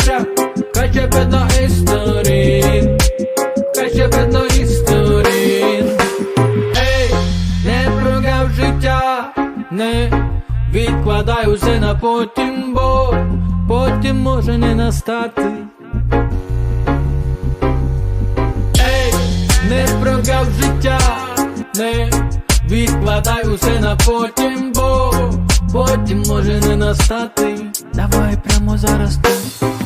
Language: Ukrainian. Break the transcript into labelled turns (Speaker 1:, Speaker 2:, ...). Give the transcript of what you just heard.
Speaker 1: очах, хай ще видно із сторін, хай ще видно із сторін. Ей, не прогав життя, не відкладай усе на потім, бо потім може не настати. Ей, не прогав життя, не відкладай усе на потім, бо потім може не настати. Давай прямо зараз тут